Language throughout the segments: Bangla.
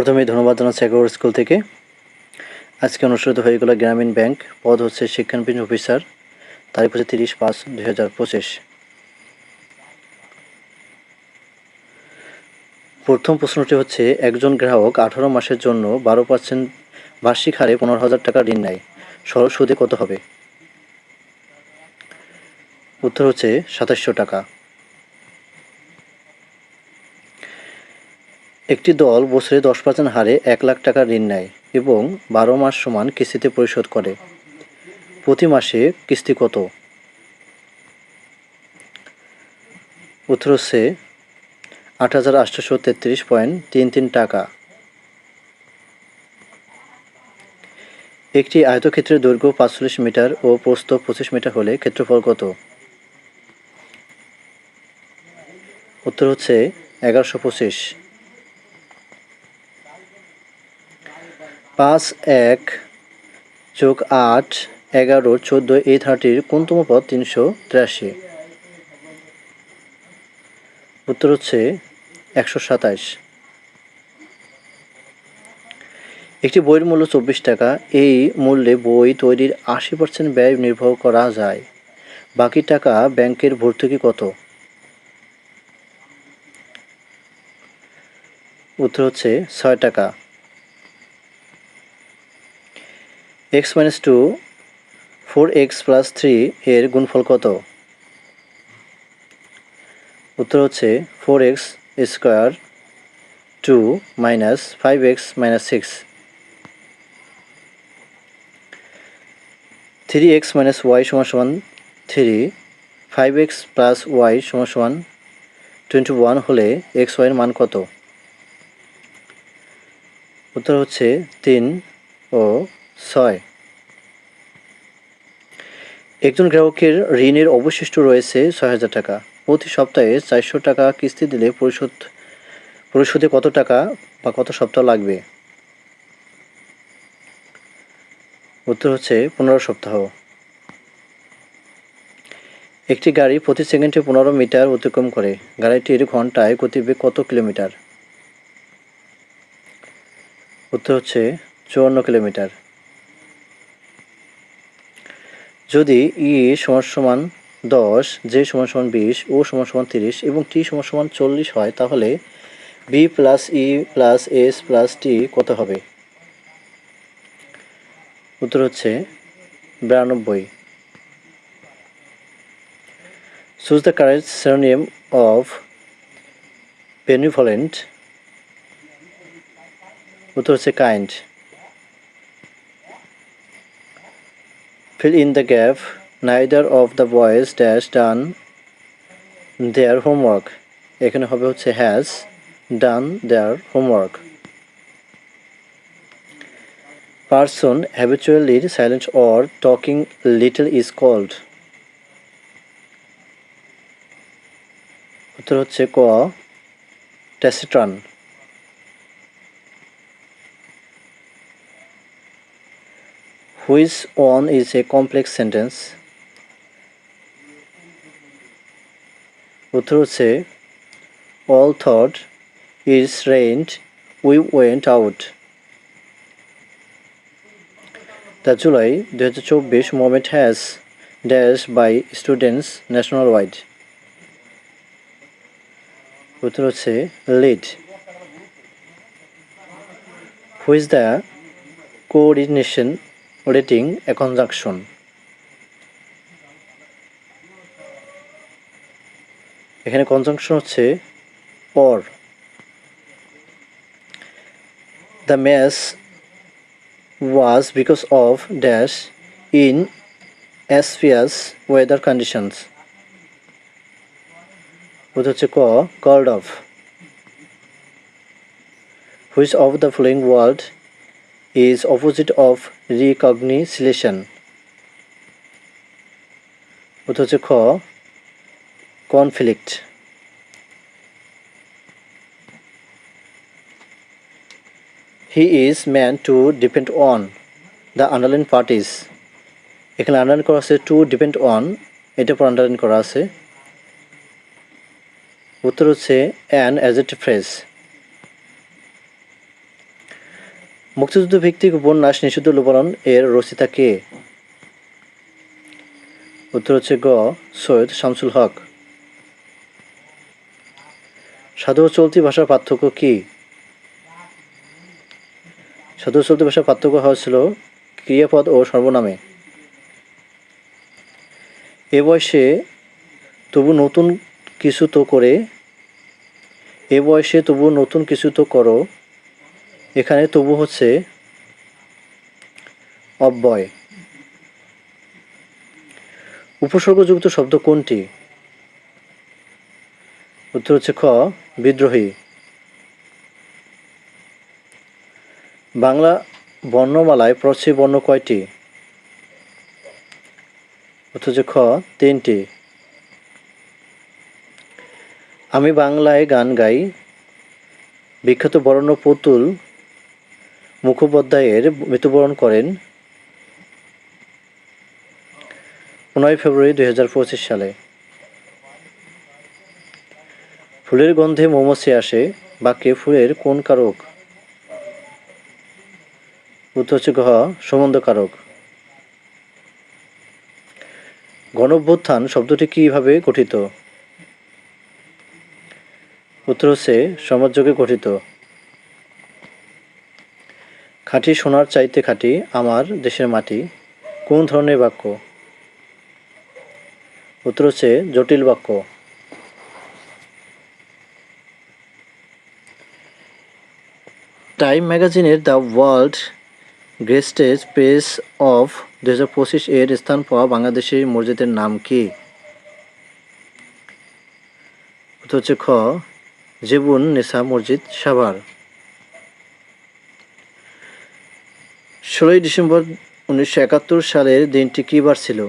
প্রথমেই ধন্যবাদ জানাচ্ছি এগারো স্কুল থেকে। আজকে অনুষ্ঠিত হয়ে গেল গ্রামীণ ব্যাংক, পদ হচ্ছে শিক্ষানবিন অফিসার, তারিখ হচ্ছে তিরিশ পাঁচ দুই হাজার পঁচিশ। প্রথম প্রশ্নটি হচ্ছে, একজন গ্রাহক আঠারো মাসের জন্য বারো পার্সেন্ট বার্ষিক হারে পনেরো হাজার টাকা ঋণ নেয়। সরল সুদে কত হবে? উত্তর হচ্ছে সাতাশশো টাকা। একটি দল বছরে দশ পার্সেন্ট হারে এক লাখ টাকা ঋণ নেয় এবং বারো মাস সমান কিস্তিতে পরিশোধ করে। প্রতি মাসে কিস্তি কত? উত্তর হচ্ছে আট হাজার আটশোশো তেত্রিশ পয়েন্ট তিন তিন টাকা। একটি আয়তক্ষেত্রের দৈর্ঘ্য পাঁচচল্লিশ মিটার ও প্রস্থ পঁচিশ মিটার হলে ক্ষেত্রফল কত? উত্তর হচ্ছে এগারোশো পঁচিশ। পাঁচ এক যোগ আট এগারো চোদ্দ এই থার্টির কোনতম পদ তিনশো তিরাশি? উত্তর হচ্ছে একশো সাতাশ একটি বইয়ের মূল্য চব্বিশ টাকা। এই মূল্যে বই তৈরির আশি পার্সেন্ট ব্যয় নির্ভর করা যায়। বাকি টাকা ব্যাংকের ভর্তুকি কত? উত্তর হচ্ছে ছয় টাকা। X minus two four X plus three এর গুণফল কত? উত্তর হচ্ছে four X square two minus five X minus six three X minus Y সমান সমান three five X plus Y সমান সমান টোয়েন্টি ওয়ান হলে এক্স ওয়াইয়ের মান কত? উত্তর হচ্ছে তিন ও ছয়। একজন গ্রাহকের ঋণের অবশিষ্ট রয়েছে ছয় হাজার টাকা। প্রতি সপ্তাহে চারশো টাকা কিস্তি দিলে পরিশোধ, পরিশোধে কত টাকা বা কত সপ্তাহ লাগবে? উত্তর হচ্ছে পনেরো সপ্তাহ। একটি গাড়ি প্রতি সেকেন্ডে পনেরো মিটার অতিক্রম করে। গাড়িটির ঘন্টায় গতিবেগ কত কিলোমিটার? উত্তর হচ্ছে চুয়ান্ন কিলোমিটার। যদি ই সমান সমান দশ জে সমান সমান বিশ, ও সমান সমান তিরিশ এবং টি সমান সমান চল্লিশ হয়, তাহলে B plus E plus S plus T কত হবে? উত্তর হচ্ছে বিরানব্বই। Choose the correct synonym of benevolent উত্তর হচ্ছে kind fill in the gap neither of the boys dash done their homework এখানে হবে হচ্ছে has done their homework person habitually silent or talking little is called উত্তর হচ্ছে ক taciturn which one is a complex sentence উত্তর হচ্ছে all thought is rained we went out the July 2024 moment has dash by students nationwide উত্তর হচ্ছে who is the coordination rating a conjunction এখানে কনজাংশন হচ্ছে or the match was because of dash inauspicious weather conditions ওটা হচ্ছে ক called off which of the following world is opposite of recognition. হচ্ছে খ conflict he is man to depend on the underline parties এখানে আন্ডারলাইন করা আছে টু ডিপেন্ড অন এটা পর আন্ডারলাইন করা আছে। উত্তর হচ্ছে অ্যান অ্যাজেটিভ ফ্রেজ মুক্তিযুদ্ধ ভিত্তিক উপন্যাস নিষিদ্ধ লোবরণ এর রচিতা কে? উত্তর হচ্ছে গ, সৈয়দ শামসুল হক। সাধু চলতি ভাষার পার্থক্য কি? সাধু চলতি ভাষার পার্থক্য হয়েছিল ক্রিয়াপদ ও সর্বনামে। এ বয়সে তবু নতুন কিছু তো করে, এ বয়সে তবু নতুন কিছু তো করো এখানে তবু হচ্ছে অব্যয়। উপসর্গযুক্ত শব্দ কোনটি? উত্তর হচ্ছে খ, বিদ্রোহী। বাংলা বর্ণমালায় প্রচ্ছী বর্ণ কয়টি? উত্তর হচ্ছে খ, তিনটি। আমি বাংলায় গান গাই, বিখ্যাত বরণ্য পুতুল মুখোপাধ্যায়ের মৃত্যুবরণ করেন পনেরোই ফেব্রুয়ারি দুই হাজার পঁচিশ সালে। ফুলের গন্ধে মৌমাছি আসে, বাক্যে ফুলের কোন কারক? উত্তর হচ্ছে সম্বন্ধ কারক। গণভ্যুত্থান শব্দটি কীভাবে গঠিত? উত্তর হচ্ছে সমাজযোগে গঠিত। খাঁটি সোনার চাইতে খাঁটি আমার দেশের মাটি, কোন ধরনের বাক্য? উত্তর হচ্ছে জটিল বাক্য। টাইম ম্যাগাজিনের the world greatest page of দু হাজার পঁচিশ এর স্থান পাওয়া বাংলাদেশের মসজিদের নাম কি? হচ্ছে খ, জেবুন নেসা মসজিদ সাভার। ষোলোই ডিসেম্বর উনিশশো একাত্তর সালের দিনটি কী বার ছিল?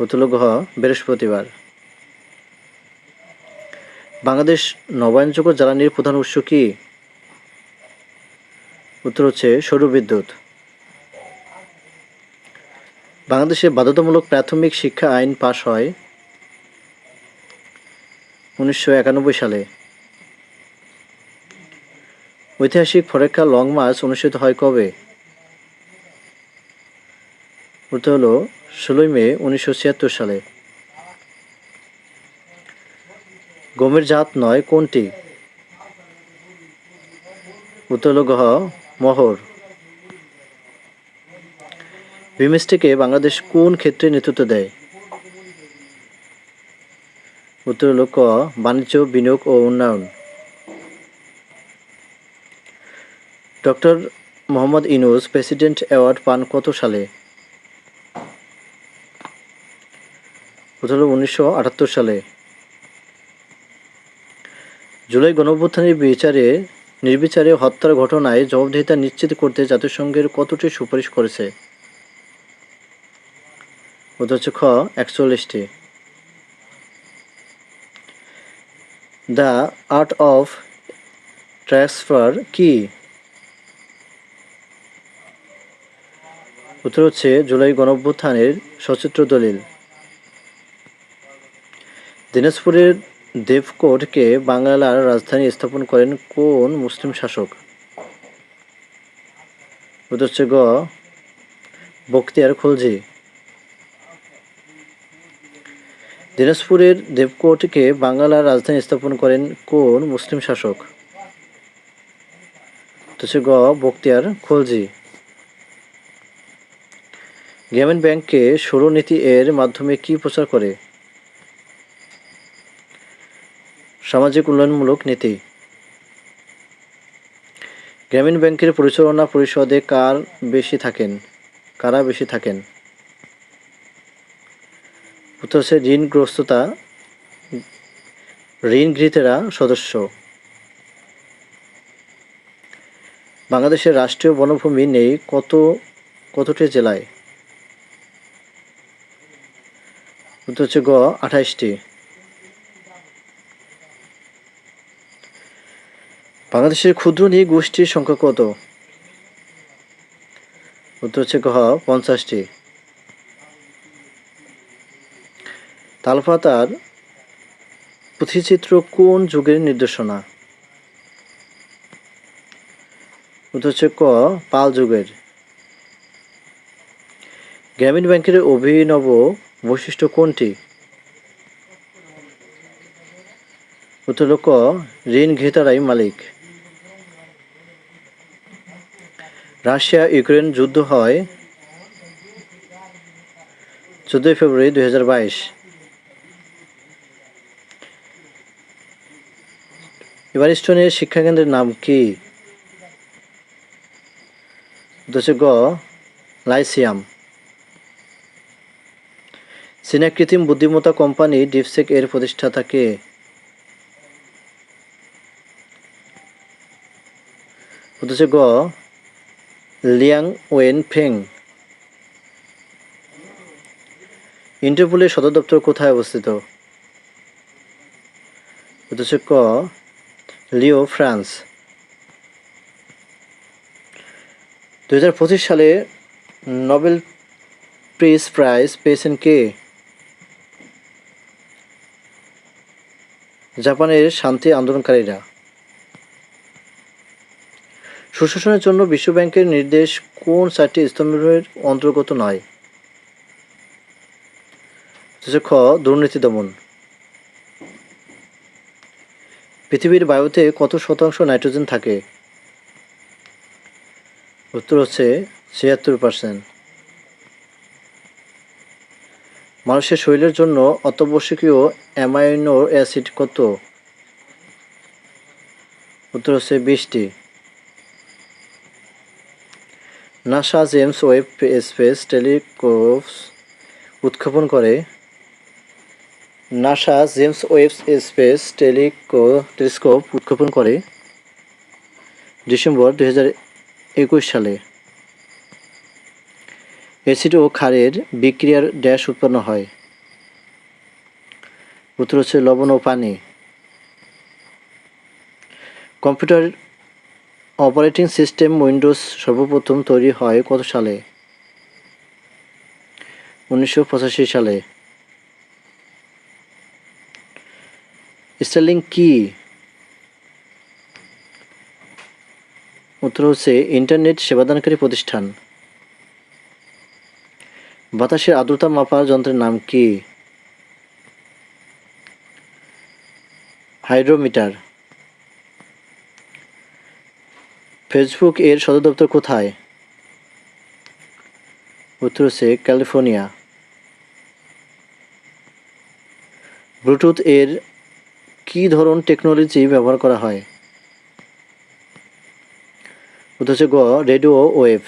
উত্তর ঘ বৃহস্পতিবার। বাংলাদেশ নবায়নযোগ্য জ্বালানির প্রধান উৎস কি? উত্তর হচ্ছে সৌর বিদ্যুৎ। বাংলাদেশে বাধ্যতামূলক প্রাথমিক শিক্ষা আইন পাশ হয় উনিশশো একানব্বই সালে। ঐতিহাসিক ফরেক্কা লং মার্চ অনুষ্ঠিত হয় কবে? উত্তর হলো ষোলোই মে উনিশশো ছিয়াত্তর সালে। গমের জাত নয়, কোনটি? উত্তর হলো গহ, মহর। বিমস্টেকে বাংলাদেশ কোন ক্ষেত্রে নেতৃত্ব দেয়? উত্তর হলো ক, বাণিজ্য, বিনিয়োগ ও উন্নয়ন। Doctor Mohammad Yunus president award পান কত সালে? উনিশশো সালে। জুলাই গণঅভ্যুত্থানের বিচারে, নির্বিচারে হত্যার ঘটনায় জবাবদিহিতা নিশ্চিত করতে জাতিসংঘের কতটি সুপারিশ করেছে? খ, একচল্লিশটি। দ্য আর্ট অফ ট্রান্সফার কি? উত্তর হচ্ছে জুলাই গণঅভ্যুত্থানের সচিত্র দলিল। দিনাজপুরের দেবকোটকে বাংলার রাজধানী স্থাপন করেন কোন মুসলিম শাসক? উত্তর হচ্ছে গ, বখতিয়ার খলজি। দিনাজপুরের দেবকোটকে বাংলার রাজধানী স্থাপন করেন কোন মুসলিম শাসক? তো হচ্ছে গ বক্তিয়ার খলজি। গ্রামীণ ব্যাংকে সৌরনীতি এর মাধ্যমে কি প্রচার করে? সামাজিক উন্নয়নমূলক নীতি। গ্রামীণ ব্যাংকের পরিচালনা পরিষদে কার বেশি থাকেন? কারা বেশি থাকেন? উত্তর হচ্ছে ঋণগ্রস্ততা, ঋণগৃহীতেরা সদস্য। বাংলাদেশের রাষ্ট্রীয় বনভূমি নেই কত, কতটি জেলায়? উত্তর হচ্ছে গ, আঠাইশটি। বাংলাদেশের ক্ষুদ্র গোষ্ঠীর সংখ্যা কত? উত্তর হচ্ছে গ পঞ্চাশটি। তালপাতার পুঁথিচিত্র কোন যুগের নির্দেশনা? উত্তর হচ্ছে ক, পাল যুগের। গ্রামীণ ব্যাংকের অভিনব বৈশিষ্ট্য কোনটি? উত্তর ক ঋণ ঘেতারাই মালিক। রাশিয়া ইউক্রেন যুদ্ধ হয় চোদ্দই ফেব্রুয়ারি দুই হাজার বাইশ। এবার স্টোনের শিক্ষাকেন্দ্রের নাম কি? উত্তর গ লাইসিয়াম। চীনা কৃত্রিম বুদ্ধিমত্তা কোম্পানি ডিপসেক এর প্রতিষ্ঠাতা কে গ, লিয়াং ওয়েন ফেং। ইন্টারপোলের সদর দপ্তর কোথায় অবস্থিত? হচ্ছে ক, লিও, ফ্রান্স। দু হাজার পঁচিশ সালে নোবেল পিস প্রাইজ পেয়েছেন কে? জাপানের শান্তি আন্দোলনকারীরা। সুশাসনের জন্য বিশ্বব্যাংকের নির্দেশ কোন চারটি স্তম্ভের অন্তর্গত নয়। খ দুর্নীতি দমন। পৃথিবীর বায়ুতে কত শতাংশ নাইট্রোজেন থাকে? উত্তর হচ্ছে ছিয়াত্তর পার্সেন্ট। মানুষের শরীরের জন্য অত্যাবশ্যকীয় অ্যামাইনো অ্যাসিড কত? উত্তর হচ্ছে বিশটি। NASA James Webb space telescopes উৎক্ষেপণ করে। NASA James Webb space টেলিকো, telescope উৎক্ষেপণ করে ডিসেম্বর দু হাজার একুশ সালে। অ্যাসিড ও ক্ষারের বিক্রিয়ার ড্যাশ উৎপন্ন হয়। উত্তর হচ্ছে লবণ ও পানি। কম্পিউটার অপারেটিং সিস্টেম উইন্ডোজ সর্বপ্রথম তৈরি হয় কত সালে? উনিশশো পঁচাশি সালে। স্টার্লিং কি? উত্তর হচ্ছে ইন্টারনেট সেবাদানকারী প্রতিষ্ঠান। বাতাসের আর্দ্রতা মাপার যন্ত্রের নাম কি? হাইড্রোমিটার। ফেসবুক এর সদর দপ্তর কোথায়? উত্তর হচ্ছে ক্যালিফোর্নিয়া। ব্লুটুথ এর কি ধরন টেকনোলজি ব্যবহার করা হয়? উত্তর হচ্ছে গ, রেডিও ওয়েভ